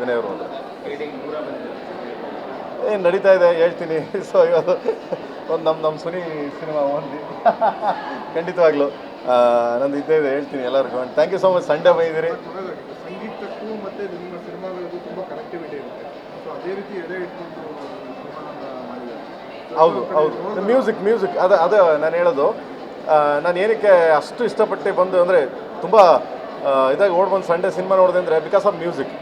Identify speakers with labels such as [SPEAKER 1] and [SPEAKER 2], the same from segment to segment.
[SPEAKER 1] ವಿನಯ್ ಅವರು ಏನು ನಡೀತಾ ಇದೆ ಹೇಳ್ತೀನಿ. ಸೊ ಇವತ್ತು ಒಂದು ನಮ್ಮ ನಮ್ಮ ಸುನಿ ಸಿನಿಮಾ ಓನ್ಲಿ. ಖಂಡಿತವಾಗ್ಲೂ. ನಂದು ಇದ್ದೇ ಇದೆ ಹೇಳ್ತೀನಿ ಎಲ್ಲರಿಗೂ. Thank you so much Sunday
[SPEAKER 2] ಒಳ್ಳೆದಾಗಿದೆ. ಸಂಗೀತಕ್ಕೂ ಮತ್ತೆ ನಿಮ್ಮ ಸಿನಿಮಾಗಳಿಗೂ ತುಂಬ ಕನೆಕ್ಟಿವಿಟಿ ಇರುತ್ತೆ. ಸೊ ಅದೇ ರೀತಿ ಎದೆ ಇಟ್ಕೊಂಡು
[SPEAKER 1] ಹೌದು ಹೌದು. ಮ್ಯೂಸಿಕ್ ಮ್ಯೂಸಿಕ್ ಅದು ಅದೇ ನಾನು ಹೇಳೋದು. ನಾನು ಏನಕ್ಕೆ ಅಷ್ಟು ಇಷ್ಟಪಟ್ಟು ಬಂದು ಅಂದರೆ ತುಂಬ ಇದಾಗಿ ಓಡ್ ಬಂದು ಸಂಡೇ ಸಿನಿಮಾ ನೋಡಿದೆ ಅಂದರೆ ಬಿಕಾಸ್ ಆಫ್ ಮ್ಯೂಸಿಕ್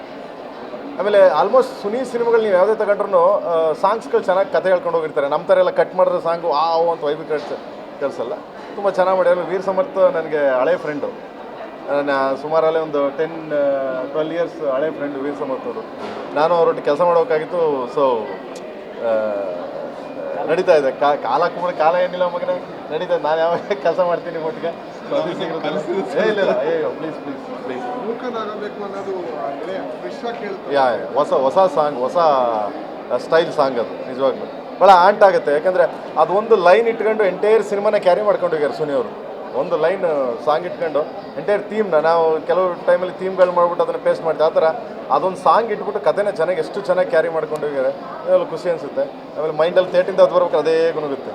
[SPEAKER 1] ಆಮೇಲೆ ಆಲ್ಮೋಸ್ಟ್ ಸುನಿ ಸಿನಿಮಾಗಳು ನೀವು ಯಾವುದೇ ತಗೊಂಡ್ರು ಸಾಂಗ್ಸ್ಗಳು ಚೆನ್ನಾಗಿ ಕತೆ ಹೇಳ್ಕೊಂಡು ಹೋಗಿರ್ತಾರೆ. ನಮ್ಮ ಥರ ಎಲ್ಲ ಕಟ್ ಮಾಡಿದ್ರೆ ಸಾಂಗು ಆ ಅಂತ ವೈಬಿ ಕಳ್ಸ, ಕಳಿಸಲ್ಲ. ತುಂಬ ಚೆನ್ನಾಗಿ ಮಾಡಿ ಆಮೇಲೆ ವೀರ್ ಸಮರ್ಥ ನನಗೆ ಹಳೆ ಫ್ರೆಂಡು ನಾನು ಸುಮಾರಲ್ಲೇ ಒಂದು ಟೆನ್ ಟ್ವೆಲ್ ಇಯರ್ಸ್ ಹಳೆ ಫ್ರೆಂಡು ವೀರ್ ಸಮರ್ಥ ಅವರು. ನಾನು ಅವರೊಟ್ಟಿಗೆ ಕೆಲಸ ಮಾಡಬೇಕಾಗಿತ್ತು ಸೊ ನಡೀತಾ ಇದೆ. ಕಾಲ ಕಾಲ ಏನಿಲ್ಲ ಮಗನೇ. ನಡೀತಾ ನಾನು ಯಾವಾಗ ಕೆಲಸ ಮಾಡ್ತೀನಿ ಒಟ್ಟಿಗೆ. ಯಾ ಹೊಸ ಹೊಸ ಸಾಂಗ್ ಹೊಸ ಸ್ಟೈಲ್ ಸಾಂಗ್ ಅದು ನಿಜವಾಗ್ಲೂ. ಭಾಳ ಆಂಟ್ ಆಗುತ್ತೆ ಯಾಕಂದ್ರೆ ಅದು ಒಂದು ಲೈನ್ ಇಟ್ಕೊಂಡು ಎಂಟೈರ್ ಸಿನಿಮಾನ ಕ್ಯಾರಿ ಮಾಡ್ಕೊಂಡು ಹೋಗ್ಯಾರ ಸುನಿ ಅವರು. ಒಂದು ಲೈನ್ ಸಾಂಗ್ ಇಟ್ಕೊಂಡು ಎಂಟೈರ್ ಥೀಮ್ನ ನಾವು ಕೆಲವು ಟೈಮಲ್ಲಿ ಥೀಮ್ಗಳು ಮಾಡ್ಬಿಟ್ಟು ಅದನ್ನು ಪೇಸ್ಟ್ ಮಾಡ್ತೀವಿ. ಆ ಥರ ಅದೊಂದು ಸಾಂಗ್ ಇಟ್ಬಿಟ್ಟು ಕಥೆನ ಚೆನ್ನಾಗಿ ಎಷ್ಟು ಚೆನ್ನಾಗಿ ಕ್ಯಾರಿ ಮಾಡ್ಕೊಂಡು ಹೋಗ್ಯಾರೆ ಖುಷಿ ಅನಿಸುತ್ತೆ. ಆಮೇಲೆ ಮೈಂಡಲ್ಲಿ ಥೇಟಿಂದ ಅದು ಬರ್ಬೇಕು ಅದೇ ಗುಣಗುತ್ತೆ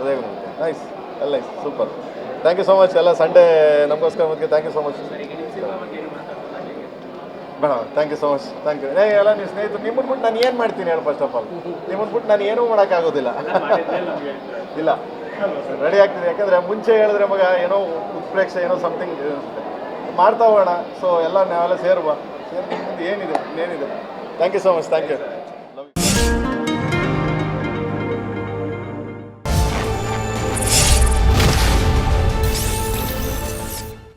[SPEAKER 1] ಅದೇ ಗುಣಗುತ್ತೆ ನೈಸ್ ಎಲ್ಲ super thank you so much ಎಲ್ಲ ಸಂಡೇ ನಮಗೋಸ್ಕರ ಮತ್ತೆ ಥ್ಯಾಂಕ್ ಯು ಸೊ ಮಚ್ ಬೇಡ thank you so much thank you ಏ, ಎಲ್ಲ ನೀವು ಸ್ನೇಹಿತರು ನಿಮ್ಮನ್ನು ಬಿಟ್ಟು ನಾನು ಏನು ಮಾಡ್ತೀನಿ ಹೇಳಿ ಫಸ್ಟ್ ಆಫ್ ಆಲ್ ನಿಮ್ಮನ್ನು ಬಿಟ್ಟು ನಾನು ಏನೂ ಮಾಡೋಕ್ಕಾಗೋದಿಲ್ಲ. ಇಲ್ಲ. ರೆಡಿ ಆಗ್ತೀನಿ ಯಾಕಂದರೆ ಮುಂಚೆ ಹೇಳಿದ್ರೆ ಮಗ ಏನೋ ಉತ್ಪ್ರೇಕ್ಷೆ, ಏನೋ ಸಮಥಿಂಗ್ ಮಾಡ್ತಾ ಹೋಗೋಣ. ಸೊ ಎಲ್ಲ ನಾವೆಲ್ಲ ಸೇರುವ. ಸೇರಿ ಏನಿದೆ? ಏನಿದೆ? Thank you so much thank you